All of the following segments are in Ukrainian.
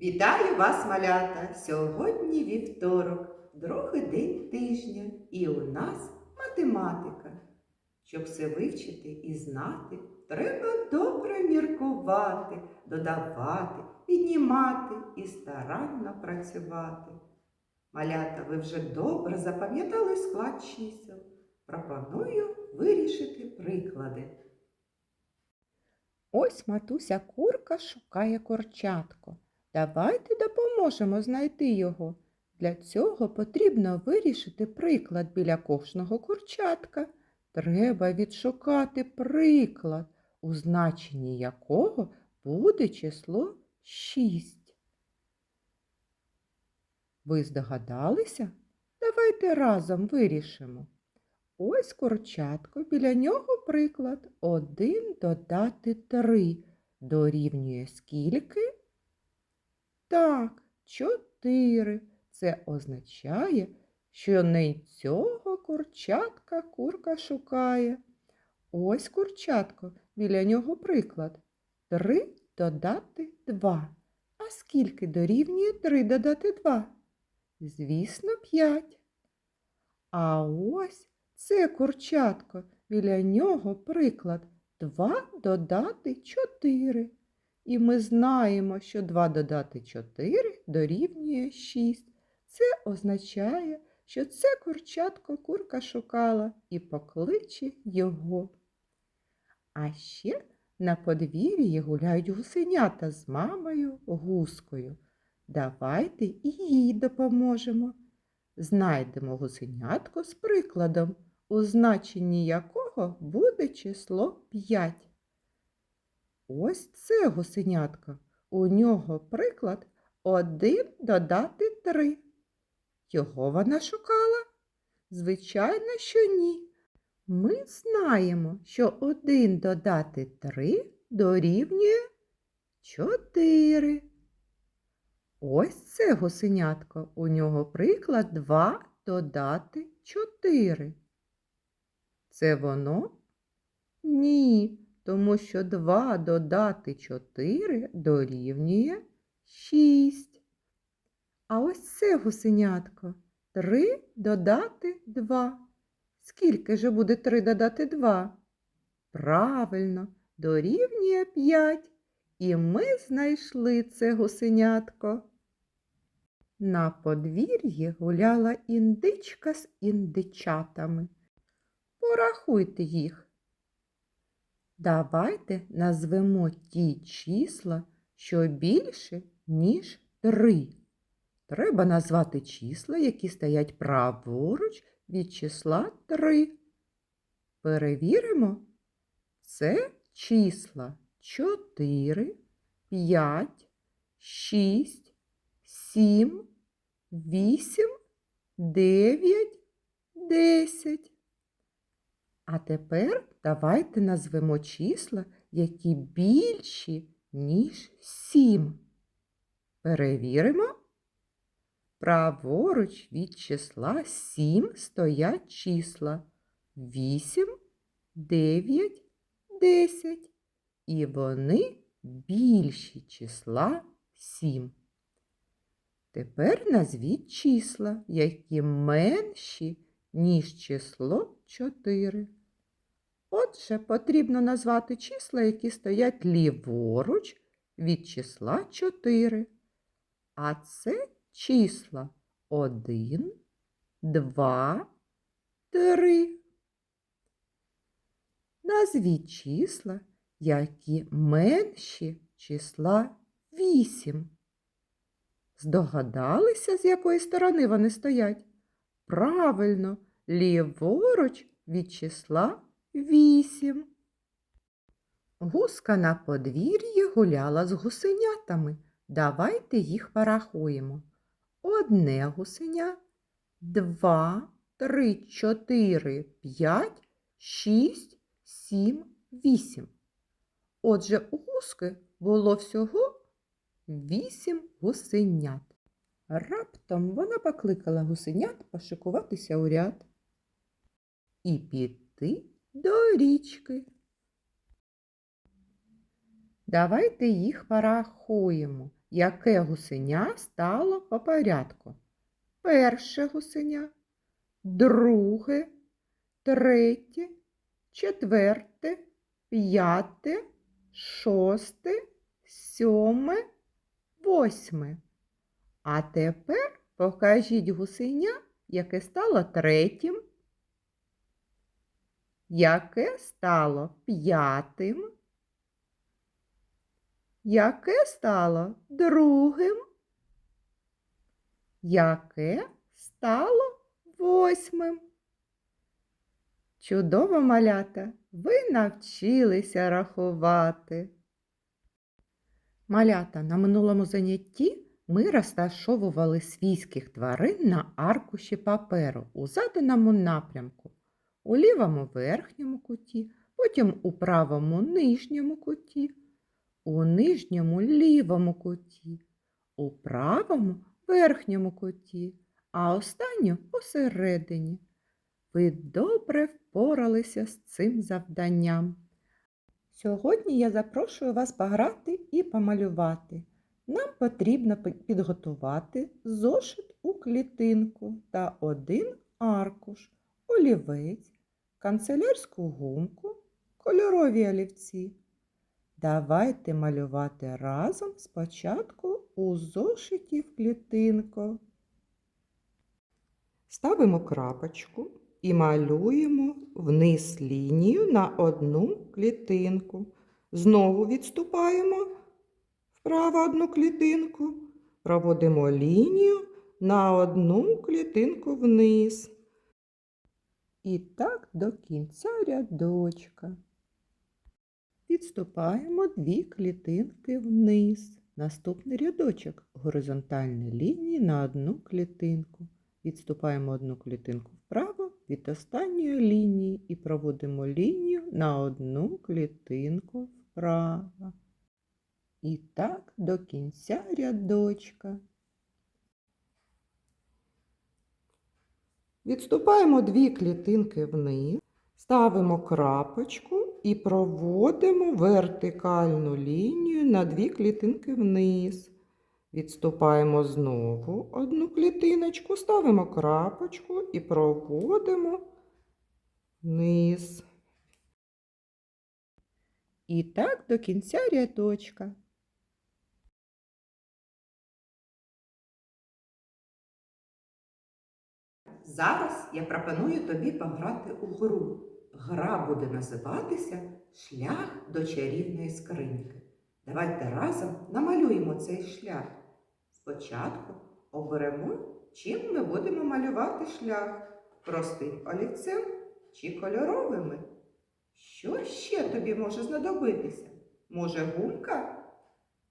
Вітаю вас, малята! Сьогодні вівторок, другий день тижня, і у нас математика. Щоб все вивчити і знати, треба добре міркувати, додавати, піднімати і старанно працювати. Малята, ви вже добре запам'ятали склад чисел. Пропоную вирішити приклади. Ось матуся курка шукає курчатко. Давайте допоможемо знайти його. Для цього потрібно вирішити приклад біля кожного курчатка. Треба відшукати приклад, у значенні якого буде число 6. Ви здогадалися? Давайте разом вирішимо. Ось курчатко, біля нього приклад. Один додати три дорівнює скільки? Так, чотири. Це означає, що не цього курчатка курка шукає. Ось курчатко, біля нього приклад. Три додати два. А скільки дорівнює три додати два? Звісно, п'ять. А ось це курчатко, біля нього приклад 2 додати 4. І ми знаємо, що 2 додати 4 дорівнює 6. Це означає, що це курчатко курка шукала і покличе його. А ще на подвір'ї гуляють гусенята з мамою гускою. Давайте і їй допоможемо. Знайдемо гусенятко з прикладом, у значенні якого буде число 5. Ось це гусенятко. У нього приклад 1 додати 3. Його вона шукала? Звичайно, що ні. Ми знаємо, що 1 додати 3 дорівнює 4. Ось це гусенятко. У нього приклад 2 додати 4. Це воно? Ні, тому що 2 додати 4 дорівнює 6. А ось це гусенятко. 3 додати 2. Скільки же буде 3 додати 2? Правильно, дорівнює 5. І ми знайшли це гусенятко. На подвір'ї гуляла індичка з індичатами. Порахуйте їх. Давайте назвемо ті числа, що більше, ніж три. Треба назвати числа, які стоять праворуч від числа 3. Перевіримо. Це числа 4, 5, 6, 7, 8, 9, 10. А тепер давайте назвемо числа, які більші, ніж 7. Перевіримо. Праворуч від числа 7 стоять числа 8, 9, 10. І вони більші числа 7. Тепер назвіть числа, які менші, ніж число 4. Отже, потрібно назвати числа, які стоять ліворуч від числа 4. А це числа 1, 2, 3. Назвіть числа, які менші числа 8. Здогадалися, з якої сторони вони стоять? Правильно, ліворуч від числа 8. Гуска на подвір'ї гуляла з гусенятами. Давайте їх порахуємо. Одне гусеня, два, три, чотири, п'ять, шість, сім, вісім. Отже, у гуски було всього вісім гусенят. Раптом вона покликала гусенят пошикуватися у ряд і піти до річки. Давайте їх порахуємо. яке гусеня стало по порядку. Перше гусеня, друге, третє, четверте, п'яте, шосте, сьоме, восьме. А тепер покажіть гусеня, яке стало третім, яке стало п'ятим, яке стало другим, яке стало восьмим. Чудово, малята, ви навчилися рахувати. Малята, на минулому занятті ми розташовували свійських тварин на аркуші паперу у заданому напрямку, у лівому верхньому куті, потім у правому нижньому куті, у нижньому лівому куті, у правому верхньому куті, а останню посередині. Ви добре впоралися з цим завданням. Сьогодні я запрошую вас пограти і помалювати. Нам потрібно підготувати зошит у клітинку та один аркуш, олівець, канцелярську гумку, кольорові олівці. Давайте малювати разом спочатку у зошиті в клітинку. Ставимо крапочку і малюємо вниз лінію на одну клітинку. Знову відступаємо вправо одну клітинку, проводимо лінію на одну клітинку вниз. І так до кінця рядочка. Відступаємо дві клітинки вниз. Наступний рядочок горизонтальні лінії на одну клітинку. Відступаємо одну клітинку вправо від останньої лінії і проводимо лінію на одну клітинку вправо. І так до кінця рядочка. Відступаємо дві клітинки вниз, ставимо крапочку і проводимо вертикальну лінію на дві клітинки вниз. Відступаємо знову одну клітиночку, ставимо крапочку і проводимо вниз. І так до кінця рядочка. Зараз я пропоную тобі пограти у гру. Гра буде називатися Шлях до чарівної скриньки. Давайте разом намалюємо цей шлях. Спочатку оберемо, чим ми будемо малювати шлях простим олівцем чи кольоровими. Що ще тобі може знадобитися? Може, гумка?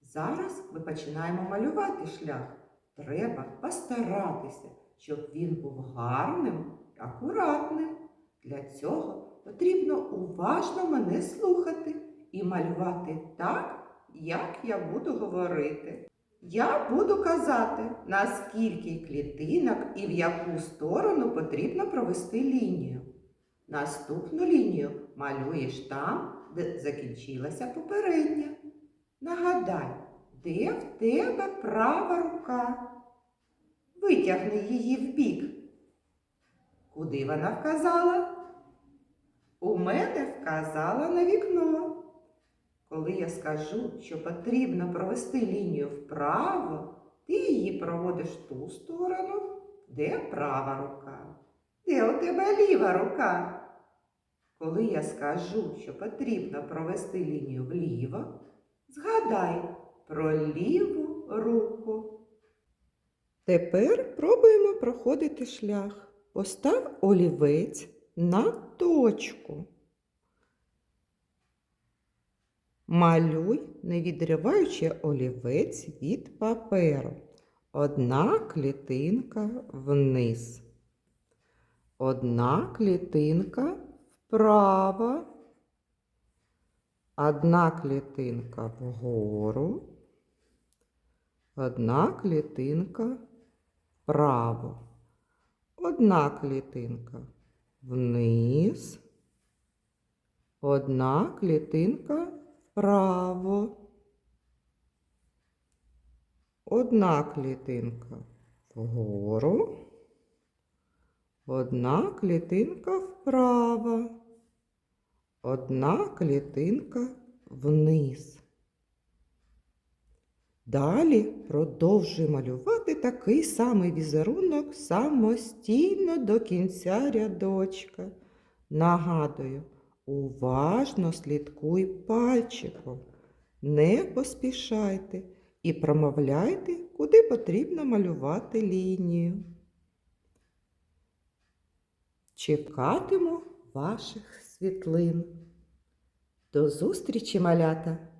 Зараз ми починаємо малювати шлях. Треба постаратися, щоб він був гарним, і акуратним. Для цього потрібно уважно мене слухати і малювати так, як я буду говорити. Я буду казати, наскільки клітинок і в яку сторону потрібно провести лінію. Наступну лінію малюєш там, де закінчилася попередня. Нагадай, де в тебе права рука? Витягни її вбік. Куди вона вказала? У мене вказала на вікно. Коли я скажу, що потрібно провести лінію вправо, ти її проводиш в ту сторону, де права рука. Де у тебе ліва рука? Коли я скажу, що потрібно провести лінію вліво, згадай про ліву руку. Тепер пробуємо проходити шлях. Постав олівець на точку. Малюй, не відриваючи олівець від паперу. Одна клітинка вниз. Одна клітинка вправо. Одна клітинка вгору. Одна клітинка вправо. Одна клітинка вниз. Одна клітинка вправо. Одна клітинка вгору, одна клітинка вправо, одна клітинка вниз. Далі продовжуй малювати такий самий візерунок самостійно до кінця рядочка. Нагадую, уважно слідкуй пальчиком, не поспішайте і промовляйте, куди потрібно малювати лінію. Чекатиму ваших світлин. До зустрічі, малята!